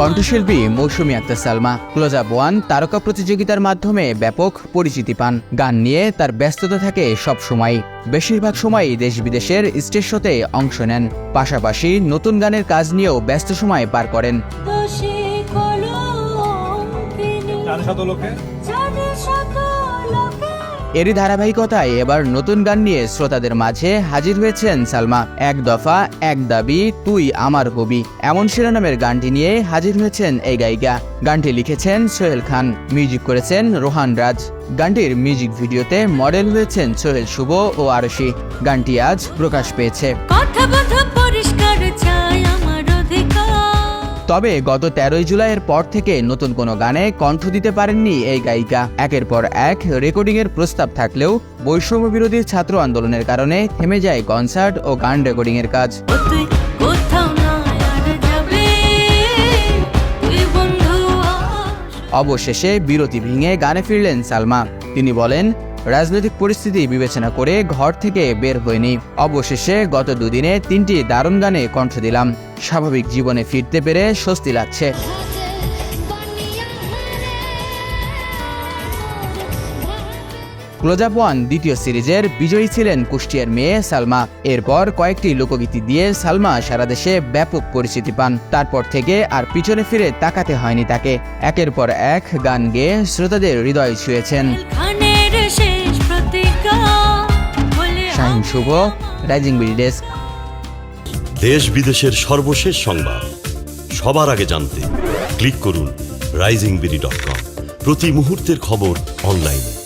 কণ্ঠশিল্পী Mousumi Akter Salma close up one তারকা প্রতিযোগিতার মাধ্যমে ব্যাপক পরিচিতি পান। গান নিয়ে তার ব্যস্ততা থাকে সব সময়। বেশিরভাগ সময়ই দেশ বিদেশের স্টেজ শোতে অংশ নেন। পাশাপাশি নতুন গানের কাজ নিয়েও ব্যস্ত সময় পার করেন। এরই ধারাবাহিকতায় এবার নতুন গান নিয়ে শ্রোতাদের মাঝে হাজির হয়েছেন সালমা। এক দফা, এক দাবি, তুই আমার হবি। এমন শিরোনামের গানটি নিয়ে হাজির হয়েছেন এই গায়িকা। গানটি লিখেছেন সোহেল খান, মিউজিক করেছেন রোহান রাজ। গানটির মিউজিক ভিডিওতে মডেল হয়েছেন সোহেল শুভ ও আরশি। গানটি আজ প্রকাশ পেয়েছে। তবে গত তেরোই জুলাইয়ের পর থেকে নতুন কোনো গানে কণ্ঠ দিতে পারেননি এই গায়িকা। একের পর এক রেকর্ডিংয়ের প্রস্তাব থাকলেও বৈষম্য বিরোধী ছাত্র আন্দোলনের কারণে থেমে যায় কনসার্ট ও গান রেকর্ডিংয়ের কাজ। অবশেষে বিরতি ভেঙে গানে ফিরলেন সালমা। তিনি বলেন রাজনৈতিক পরিস্থিতি বিবেচনা করে ঘর থেকে বের হয়নি অবশেষে গত দুদিনে তিনটি দারুণ গানে কণ্ঠ দিলাম। স্বাভাবিক জীবনে ফিরতে পেরে স্বস্তি লাগছে। ক্লোজ আপ ওয়ান দ্বিতীয় সিরিজের বিজয়ী ছিলেন কুষ্টিয়ার মেয়ে সালমা। এরপর কয়েকটি লোকগীতি দিয়ে সালমা সারা দেশে ব্যাপক পরিচিতি পান। তারপর থেকে আর পিছনে ফিরে তাকাতে হয়নি তাকে। একের পর এক গান গেয়ে শ্রোতাদের হৃদয় ছুঁয়েছেন। Shuvo rising BD desk. দেশ বিদেশের সর্বশেষ সংবাদ। সবার আগে জানতে ক্লিক করুন রাইজিং বিডি ডট কম। প্রতি মুহূর্তের খবর অনলাইনে।